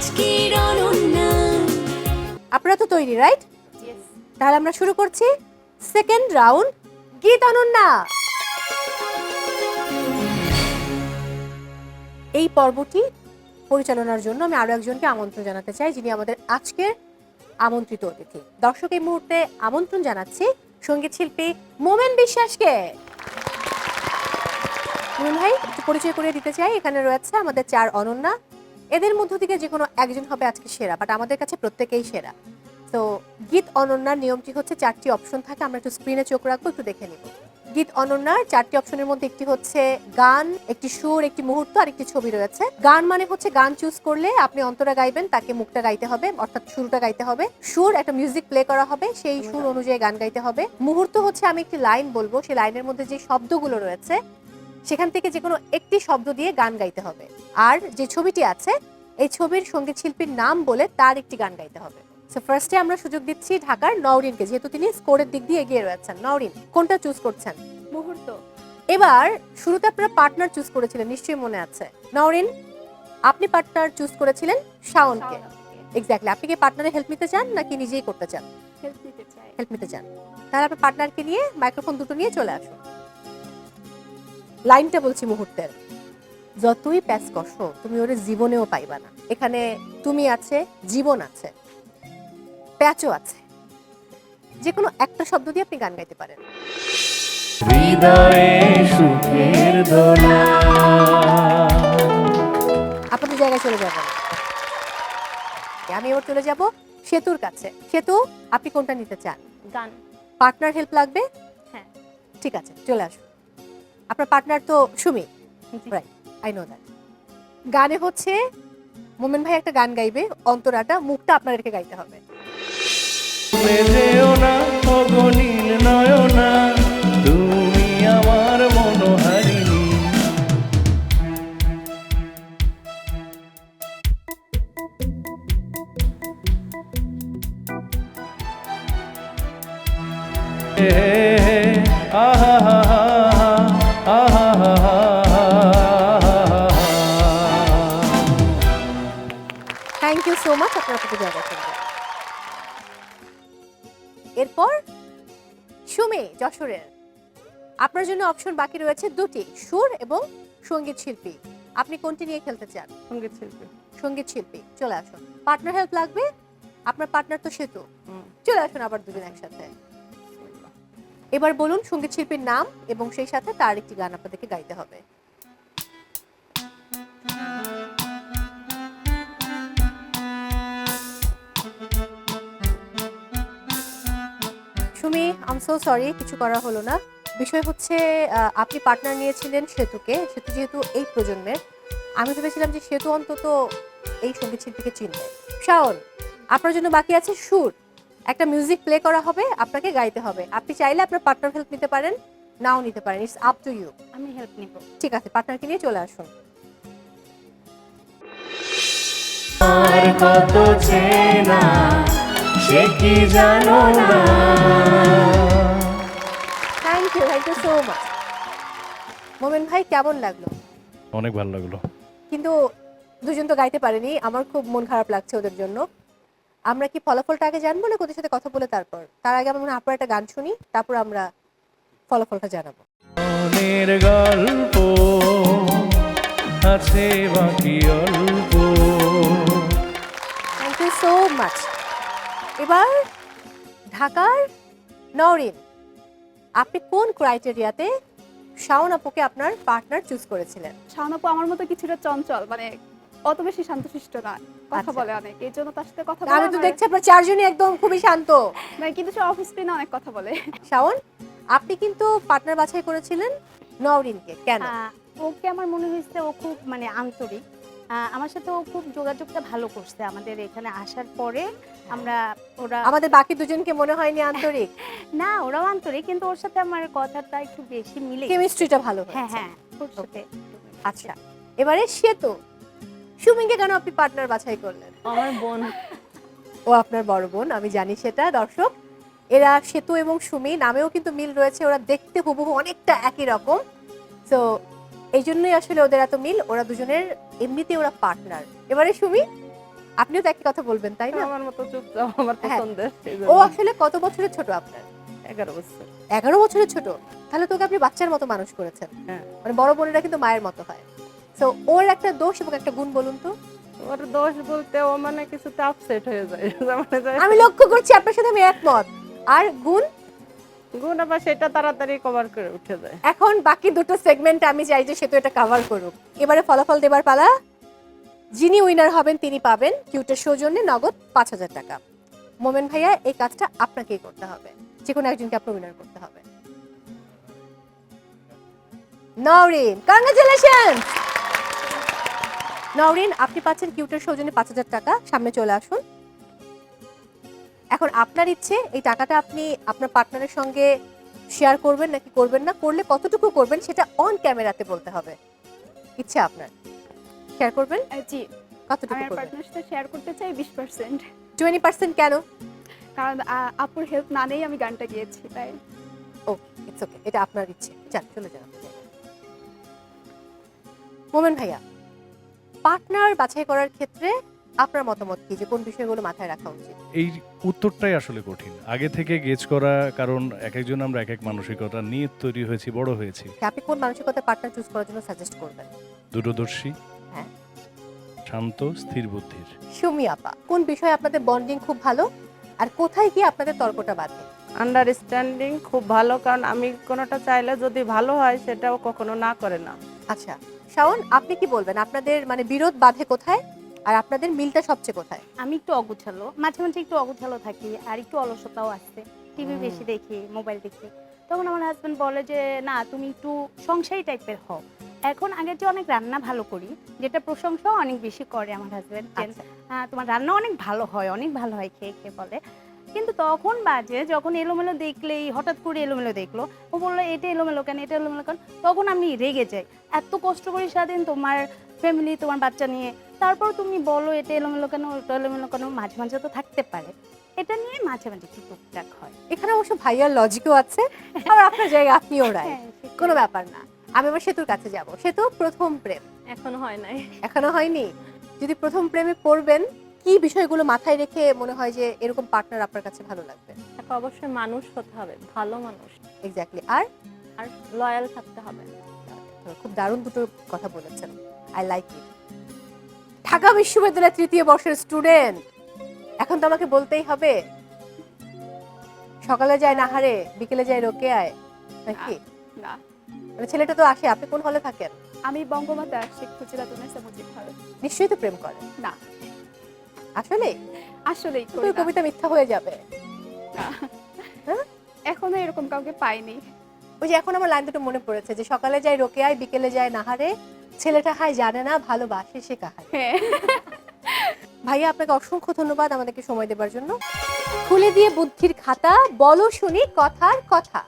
আজকের অনন্যা আপনারা তো তৈরি রাইট তাহলে আমরা শুরু করছি সেকেন্ড রাউন্ড গীত অনন্যা এই পর্বটি পরিচালনার জন্য আমি আরও একজনকে আমন্ত্রণ জানাতে চাই যিনি আমাদের আজকের আমন্ত্রিত অতিথি। দর্শক এই মুহূর্তে আমন্ত্রণ জানাচ্ছি সংগীত শিল্পী মোমেন বিশ্বাসকে। ভাই একটু পরিচয় করে দিতে চাই। এখানে রয়েছে আমাদের চার অনন্যা এদের মধ্য থেকে যে কোনো একজন হবে আজকে সেরা বাট আমাদের কাছে প্রত্যেকেই সেরা। তো গীত অনন্যার নিয়মটি হচ্ছে চারটি অপশন থাকে, আমরা একটু স্ক্রিনে চোখ রাখব, একটু দেখে নিব। গীত অনন্যার চারটি অপশনের মধ্যে একটি হচ্ছে গান, একটি সুর, একটি মুহূর্ত আর একটি ছবি রয়েছে। গান মানে হচ্ছে গান চুজ করলে আপনি অন্তরা গাইবেন, তাকে মুখটা গাইতে হবে, অর্থাৎ সুরটা গাইতে হবে। সুর একটা মিউজিক প্লে করা হবে, সেই সুর অনুযায়ী গান গাইতে হবে। মুহূর্ত হচ্ছে আমি একটি লাইন বলব, সেই লাইনের মধ্যে যে শব্দগুলো রয়েছে, সেখান থেকে যে কোনো একটি শব্দ দিয়ে গান গাইতে হবে। আর যে ছবিটি আছে এই ছবির সংগীত শিল্পীর নাম বলে তার একটি গান গাইতে হবে। সো ফার্স্টে আমরা সুযোগ দিচ্ছি ঢাকার নওরিনকে যেহেতু তিনি স্কোরের দিক দিয়ে এগিয়ে রয়েছেন। নওরিন কোনটা চুজ করছেন? মুহূর্ত। এবার শুরুতে আপনারা পার্টনার চুজ করেছিলেন নিশ্চয়ই মনে আছে। নওরিন আপনি পার্টনার চুজ করেছিলেন শাওনকে। এক্স্যাক্টলি আপনি কি পার্টনারে হেল্প নিতে চান নাকি নিজেই করতে চান? হেল্প নিতে চাই। হেল্প নিতে চান। তাহলে আপনার পার্টনারকে নিয়ে মাইক্রোফোন দুটো নিয়ে চলে আসুন। লাইনটা বলছি মুহূর্তের। যতই প্যাস কষো তুমি ওরে জীবনেও পাইবা না। এখানে তুমি আছে জীবন আছে প্যাচও আছে। যে কোনো একটা শব্দ দিয়ে আপনি গান গাইতে পারেন। আপনাদের জায়গায় চলে যাবেন আমি এবার চলে যাব সেতুর কাছে। সেতু আপনি কোনটা নিতে চান? গান। পার্টনার হেল্প লাগবে? হ্যাঁ। ঠিক আছে চলে আসুন। আপনার পার্টনার তো Sumi. Right I know that গানে হচ্ছে, মোমেন ভাই একটা গান গাইবে, অন্তরাটা, মুখটা আপনাদেরকে গাইতে হবে। না নয়না। সো মাচ আপনার প্রতি জায়গা করবেন এরপর সুমি যশোরের। আপনার জন্য অপশন বাকি রয়েছে দুটি সুর এবং সংগীত শিল্পী। আপনি কোনটি নিয়ে খেলতে চান? সংগীত শিল্পী। সংগীত শিল্পী চলে আসুন। পার্টনার হেল্প লাগবে? আপনার পার্টনার তো সেতু। চলে আসুন আবার দুজন একসাথে। এবার বলুন সংগীত শিল্পীর নাম এবং সেই সাথে তার একটি গান আপনাদেরকে গাইতে হবে। আম সো সরি কিছু করা হলো না। বিষয় হচ্ছে আপনি পার্টনার নিয়েছিলেন সেতুকে। সেতু যেহেতু এই প্রজন্মের আমি ভেবেছিলাম যে সেতু অন্তত এই সংগীত শিল্পীকে চিনবে। শাওন আপনার জন্য বাকি আছে সুর। একটা মিউজিক প্লে করা হবে আপনাকে গাইতে হবে। আপনি চাইলে আপনার পার্টনার হেল্প নিতে পারেন নাও নিতে পারেন। ইটস আপ টু ইউ আমি হেল্প নিব। ঠিক আছে পার্টনারকে নিয়ে চলে আসুন। আর কত চেনা সে কি জানো না? ইউ সো মাচ মোমেন ভাই কেমন লাগল? অনেক ভালো লাগল। কিন্তু দুজন তো গাইতে পারেনি আমার খুব মন খারাপ লাগছে ওদের জন্য। আমরা কি ফলাফলটা আগে জানব না ওদের সাথে কথা বলে তারপর? তার আগে আমরা মনে হয় আপনার একটা গান শুনি তারপর আমরা ফলাফলটা জানাব। মনের গল্প আছে বাকি অল্প। থ্যাংক ইউ সো মাচ এবার ঢাকার নরিন আপনি কোন ক্রাইটেরিয়াতে শাওন আপুকে আপনার পার্টনার চুজ করেছিলেন? শাওনাপু আমার মতো কিছুটা চঞ্চল মানে অত বেশি শান্তশিষ্ট না কথা আচ্ছা। বলে অনেক এই জন্য তার সাথে কথা আমি তো দেখছি আপনার চারজনই একদম খুবই শান্ত। মানে কিন্তু সে অফিস পেনে অনেক কথা বলে। শাওন আপনি কিন্তু পার্টনার বাছাই করেছিলেন নওরিনকে কেন? আহ, ওকে আমার মনে হয়েছে ও খুব মানে আন্তরিক। আমার সাথে ও খুব যোগাযোগটা ভালো করছে আমাদের এখানে আসার পরে আমরা ওরা আমাদের বাকি দুজনকে মনে হয়নি আন্তরিক? না ওরাও আন্তরিক কিন্তু ওর সাথে আমার কথাটা একটু বেশি মিলে। কেমিস্ট্রিটা ভালো হ্যাঁ হ্যাঁ ওর সাথে আচ্ছা এবারে সেতু। সুমিকে কেন আপনি পার্টনার বাছাই করলেন? আমার বোন। ও আপনার বড় বোন আমি জানি সেটা দর্শক। এরা সেতু এবং সুমি নামেও কিন্তু মিল রয়েছে ওরা দেখতে হুবহু অনেকটা একই রকম। তো এই জন্যই আসলে ওদের এত মিল ওরা দুজনের এমনিতে ওরা পার্টনার এবারে সুমি আপনিও তো একই কথা বলবেন তাই না? আমার মতো চুপচাপ আমার হ্যাঁ। পছন্দের ও আসলে কত বছরের ছোট আপনার? এগারো বছর। এগারো বছরের ছোট? তাহলে তোকে আপনি বাচ্চার মতো মানুষ করেছেন। হ্যাঁ। মানে বড় বোনেরা কিন্তু মায়ের মতো হয়। তো ওর একটা দোষ এবং একটা গুণ বলুন তো। ওর দোষ বলতে ও মানে কিছুতে আপসেট হয়ে যায়। মানে যায় আমি লক্ষ্য করছি আপনার সাথে আমি একমত। আর গুণ গুণ আবার সেটা তাড়াতাড়ি কভার করে উঠে যায়। এখন বাকি দুটো সেগমেন্ট আমি চাই যে সে তো এটা কভার করুক। এবারে ফলাফল দেবার পালা। যিনি উইনার হবেন, তিনি পাবেন কিউটের সৌজন্যে নগদ পাঁচ হাজার টাকা। মোমেন ভাইয়া, এই কাজটা আপনাকেই করতে হবে। যে কোনো একজনকে আপনার উইনার করতে হবে। নওরিন কংগ্রেচুলেশন নওরিন, আপনি পাচ্ছেন কিউটের সৌজন্যে পাঁচ হাজার টাকা। সামনে চলে আসুন। এখন আপনার ইচ্ছে এই টাকাটা আপনি আপনার পার্টনারের সঙ্গে শেয়ার করবেন নাকি করবেন না করলে কতটুকু করবেন সেটা অন ক্যামেরাতে বলতে হবে। ইচ্ছে আপনার? শেয়ার করবেন? জি। কতটুকু আমার করবেন? পার্টনার সাথে শেয়ার করতে চাই বিশ পার্সেন্ট টোয়েন্টি পার্সেন্ট কেন? কারণ আপুর হেল্প না নেই আমি গানটা গিয়েছি তাই। ও ইটস ওকে এটা আপনার ইচ্ছে। যান চলে যান মোমেন ভাইয়া পার্টনার বাছাই করার ক্ষেত্রে আপনার মতামত কি যে কোন বিষয়গুলো মাথায় রাখা উচিত? এই উত্তরটাই আসলে কঠিন। আগে থেকে গেজ করা কারণ এক একজন আমরা এক এক মানসিকতা নিয়ে তৈরি হয়েছি বড় হয়েছি। আপনি কোন মানসিকতা পার্টনার চুজ করার জন্য সাজেস্ট করবেন? দূরদর্শী হ্যাঁ। শান্ত স্থির বুদ্ধির। সুমি আপা কোন বিষয়ে আপনাদের বন্ডিং খুব ভালো? আর কোথায় গিয়ে আপনাদের তর্কটা বাঁধে? আন্ডারস্ট্যান্ডিং খুব ভালো কারণ আমি কোনোটা চাইলে যদি ভালো হয় সেটাও কখনো না করে না। আচ্ছা শাওন আপনি কি বলবেন? আপনাদের মানে বিরোধ বাঁধে কোথায়? আর আপনাদের মিলটা সবচেয়ে কোথায়? আমি একটু অগুছালো মাঝে মাঝে একটু অগুছালো থাকি আর একটু অলসতাও আসছে। টিভি বেশি দেখি মোবাইল দেখি। তখন আমার হাজব্যান্ড বলে যে না তুমি একটু সংসারী টাইপের হও। এখন আগে যে অনেক রান্না ভালো করি যেটা প্রশংসাও অনেক বেশি করে আমার হাজব্যান্ড আচ্ছা। তোমার রান্না অনেক ভালো হয় অনেক ভালো হয় খেয়ে খেয়ে বলে। কিন্তু তখন বাজে যখন এলোমেলো দেখলেই হঠাৎ করে এলোমেলো দেখল ও বলল এটা এলোমেলো কেন এটা এলোমেলো কেন? তখন আমি রেগে যাই। এত কষ্ট করি সারাদিন তোমার ফ্যামিলি তোমার বাচ্চা নিয়ে। তারপর তুমি বলো এটা এলোমেলো কেন ওটা এলোমেলো কেন? মাঝে মাঝে তো থাকতে পারে। এটা নিয়ে মাঝে মাঝে একটু টুকটাক হয়। এখানে অবশ্য ভাইয়ার লজিকও আছে আর আপনার জায়গায় আপনিও রায় কোনো ব্যাপার না। আমি আবার সেতুর কাছে যাব। সেতু প্রথম প্রেম। এখনও হয় নাই। এখনও হয়নি? যদি প্রথম প্রেমে পড়বেন কি বিষয়গুলো মাথায় রেখে মনে হয় যে এরকম পার্টনার আপনার কাছে ভালো লাগবে? তাকে অবশ্যই মানুষ হতে হবে ভালো মানুষ। এক্স্যাক্টলি আর? আর লয়াল থাকতে হবে। খুব দারুণ দুটো কথা বলেছেন। আই লাইক ইট ঢাকা বিশ্ববিদ্যালয়ের তৃতীয় বর্ষের স্টুডেন্ট এখন তো আমাকে বলতেই হবে। সকালে যায় নাহারে বিকেলে যায় রোকেয়ায়। নাকি? না মানে ছেলেটা তো আসে আপনি কোন হলে থাকেন? আমি বঙ্গমাতা শেখ মুজিবাতুন্নেসা মুজিব ভারত। নিশ্চয়ই তো প্রেম করেন না। আসলে আসলেই তো করি কবিতা মিথ্যা হয়ে যাবে। এখনও এরকম কাউকে পাইনি। ওই যে এখন আমার লাইন দুটো মনে পড়েছে যে সকালে যায় রোকেয়ায় বিকেলে যায় নাহারে ছেলেটা হায় জানে না ভালোবাসে সে কাহারে। হ্যাঁ। ভাইয়া আপনাকে অসংখ্য ধন্যবাদ আমাদেরকে সময় দেবার জন্য। খুলে দিয়ে বুদ্ধির খাতা বলো শুনি কথার কথা।